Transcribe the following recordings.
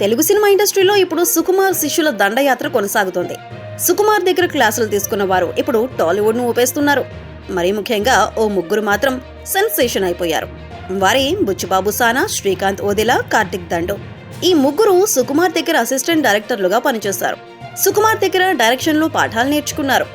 Telugu cinema ఇండస్ట్రీలో ఇప్పుడు సుకుమార్ శిష్యుల దండయాత్ర కొనసాగుతోంది. సుకుమార్ దగ్గర క్లాసులు తీసుకున్న వారు ఇప్పుడు టాలీవుడ్ను ఊపేస్తున్నారు. మరీ ముఖ్యంగా ఓ ముగ్గురు మాత్రం సెన్సేషన్ అయిపోయారు. వారి బుచ్చుబాబు సానా శ్రీకాంత్ ఓదిలా కార్తిక్ దండు. ఈ ముగ్గురు సుకుమార్ దగ్గర అసిస్టెంట్ డైరెక్టర్లుగా పనిచేశారు సుకుమార్ దగ్గర డైరెక్షన్లో పాఠాలు నేర్చుకున్నారు.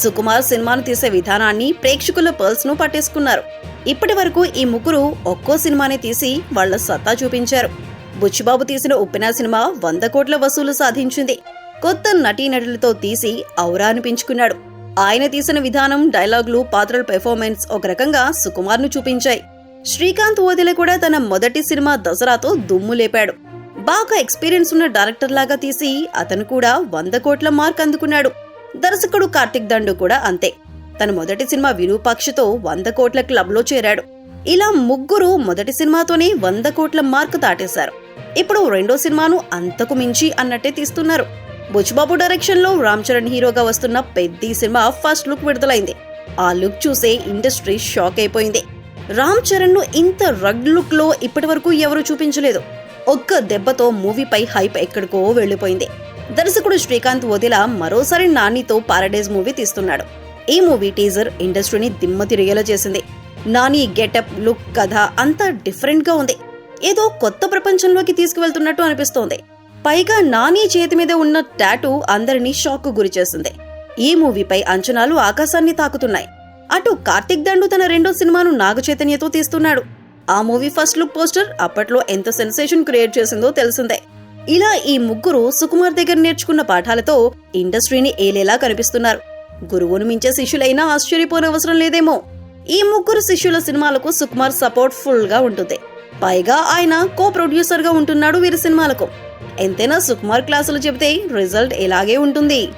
సుకుమార్ సినిమాను తీసే విధానాన్ని ప్రేక్షకుల పర్స్ను పట్టేసుకున్నారు. ఇప్పటి వరకు ఈ ముగ్గురు ఒక్కో సినిమాని తీసి వాళ్ళ సత్తా చూపించారు. బుచ్చిబాబు తీసిన ఉప్పెన సినిమా వంద కోట్ల వసూలు సాధించింది. కొత్త నటీనటులతో తీసి ఔరా అనిపించుకున్నాడు. ఆయన తీసిన విధానం డైలాగులు పాత్రల పెర్ఫార్మెన్స్ ఒక రకంగా సుకుమార్ను చూపించాయి. శ్రీకాంత్ ఓదిల కూడా తన మొదటి సినిమా దసరాతో దుమ్ము లేపాడు. బాగా ఎక్స్పీరియన్స్ ఉన్న డైరెక్టర్ లాగా తీసి అతను కూడా వంద కోట్ల మార్క్ అందుకున్నాడు. దర్శకుడు కార్తిక్ దండు కూడా అంతే. తన మొదటి సినిమా విరూపాక్షతో వంద కోట్ల క్లబ్లో చేరాడు. ఇలా ముగ్గురు మొదటి సినిమాతోనే వంద కోట్ల మార్క్ దాటేశారు. ఇప్పుడు రెండో సినిమాను అంతకు మించి అన్నట్టే తీస్తున్నారు. బుచ్చిబాబు డైరెక్షన్లో రామ్ చరణ్ హీరోగా వస్తున్న పెద్ద సినిమా ఫస్ట్ లుక్ విడుదలైంది. ఆ లుక్ చూసే ఇండస్ట్రీ షాక్ అయిపోయింది. రామ్ చరణ్ను ఇంత రగ్ లుక్లో ఇప్పటి వరకు ఎవరూ చూపించలేదు. ఒక్క దెబ్బతో మూవీపై హైప్ ఎక్కడికో వెళ్ళిపోయింది దర్శకుడు శ్రీకాంత్ వదిల మరోసారి నానితో పారడైజ్ మూవీ తీస్తున్నాడు. ఈ మూవీ టీజర్ ఇండస్ట్రీని దిమ్మ తిరిగేలా చేసింది. నాని గెటప్ లుక్ కథ అంతా డిఫరెంట్గా ఉంది. ఏదో కొత్త ప్రపంచంలోకి తీసుకువెళ్తున్నట్టు అనిపిస్తోంది. పైగా నాని చేతి మీద ఉన్న టాటూ అందరినీ షాక్ గురి చేసింది ఈ మూవీపై అంచనాలు ఆకాశాన్ని తాకుతున్నాయి. అటు కార్తిక్ దండు తన రెండో సినిమాను నాగ చైతన్యతో తీస్తున్నాడు. ఆ మూవీ ఫస్ట్ లుక్ పోస్టర్ అప్పట్లో ఎంత సెన్సేషన్ క్రియేట్ చేసిందో తెలిసిందే. ఇలా ఈ ముగ్గురు సుకుమార్ దగ్గర నేర్చుకున్న పాఠాలతో ఇండస్ట్రీని ఏలేలా కనిపిస్తున్నారు. గురువును మించే శిష్యులైనా ఆశ్చర్యపోనవసరం లేదేమో. ఈ ముగ్గురు శిష్యుల సినిమాలకు సుకుమార్ సపోర్ట్ ఫుల్గా ఉంటుంది. పైగా ఆయన కో ప్రొడ్యూసర్గా ఉంటున్నాడు వీరి సినిమాలకు. ఎంతైనా సుకుమార్ క్లాసులు చెబితే రిజల్ట్ ఇలాగే ఉంటుంది.